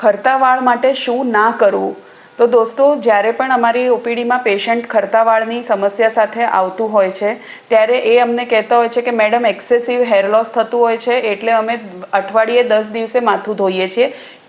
ખરતા વાળ માટે શું ના કરવું? તો દોસ્તો, જ્યારે પણ અમારી ઓપીડીમાં પેશન્ટ ખરતા વાળની સમસ્યા સાથે આવતું હોય છે, ત્યારે એ અમને કહેતા હોય છે કે, મેડમ, એક્સેસિવ હેર લોસ થતું હોય છે, એટલે અમે અઠવાડિયે દસ દિવસે માથું ધોઈએ છીએ.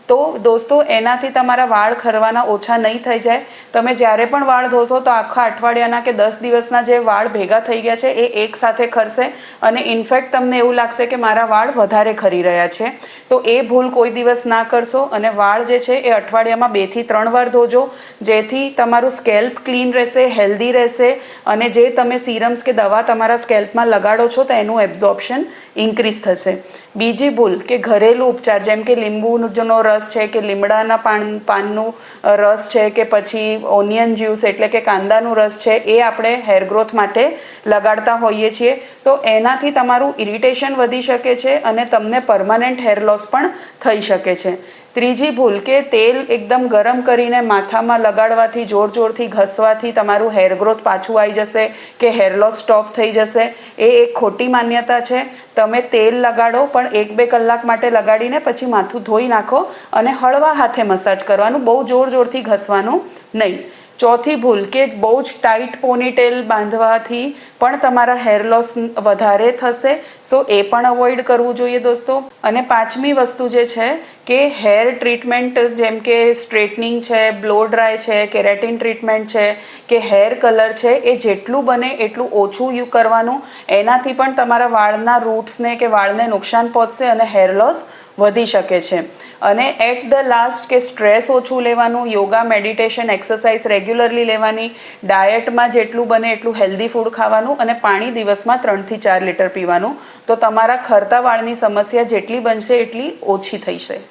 તો દોસ્તો, એનાથી તમારા વાળ ખરવાના ઓછા નહીં થઈ જાય. તમે જ્યારે પણ વાળ ધોશો તો આખા અઠવાડિયાના કે દસ દિવસના જે વાળ ભેગા થઈ ગયા છે, એ એક સાથે ખરશે અને ઇનફેક્ટ તમને એવું લાગશે કે મારા વાળ વધારે ખરી રહ્યા છે. તો એ ભૂલ કોઈ દિવસ ના કરશો અને વાળ જે છે, એ અઠવાડિયામાં બેથી ત્રણ વાર ધોજો, જેથી તમારું સ્કેલ્પ ક્લીન રહેશે, હેલ્ધી રહેશે અને જે તમે સિરમ્સ કે દવા તમારા સ્કેલ્પમાં લગાડો છો તો એનું એબ્ઝોર્પ્શન ઇન્ક્રીઝ થશે. બીજી ભૂલ કે ઘરેલું ઉપચાર, જેમ કે લીંબુનો રસ છે કે લીમડાના પાન, પાનનું રસ છે કે પછી ઓનિયન જ્યુસ એટલે કે કાંદાનું રસ છે, એ આપણે હેર ગ્રોથ માટે લગાડતા હોઈએ છીએ. તો એનાથી તમારું ઇરિટેશન વધી શકે છે અને તમને પરમાનન્ટ હેર લોસ પણ થઈ શકે છે. ત્રીજી ભૂલ કે તેલ એકદમ ગરમ કરીને માથામાં લગાડવાથી જોર જોરથી ઘસવાથી તમારું હેર ગ્રોથ પાછું આવી જશે કે હેર લોસ સ્ટોપ થઈ જશે. એ એક ખોટી માન્યતા છે. તમે તેલ લગાડો, પણ એક બે કલાક માટે લગાડીને પછી માથું ધોઈ નાખો અને હળવા હાથે મસાજ કરવાનું, બહુ જોર જોરથી ઘસવાનું નહીં. ચોથી ભૂલ કે બહુ જ ટાઈટ પોનીટેલ બાંધવાથી પણ તમારા હેર લોસ વધારે થશે. સો એ પણ અવોઇડ કરવું જોઈએ દોસ્તો. અને પાંચમી વસ્તુ જે છે કે હેર ટ્રીટમેન્ટ જેમ કે સ્ટ્રેટનિંગ છે બ્લો ડ્રાય છે કેરેટિન ટ્રીટમેન્ટ છે, કે હેર કલર છે, એ જેટલું બને એટલું ઓછું યુ કરવાનું. એનાથી પણ તમારા વાળના રૂટ્સને કે વાળને નુકસાન પહોંચશે અને હેર લોસ વધી શકે છે. અને એટ ધ લાસ્ટ કે સ્ટ્રેસ ઓછું લેવાનું યોગા મેડિટેશન એક્સરસાઇઝ રેગ્યુલરલી લેવાની ડાયટમાં જેટલું બને એટલું હેલ્ધી ફૂડ ખાવાનું અને પાણી દિવસમાં ત્રણથી ચાર લીટર પીવાનું. તો તમારા ખરતા વાળની સમસ્યા જેટલી બનશે એટલી ઓછી થઈ છે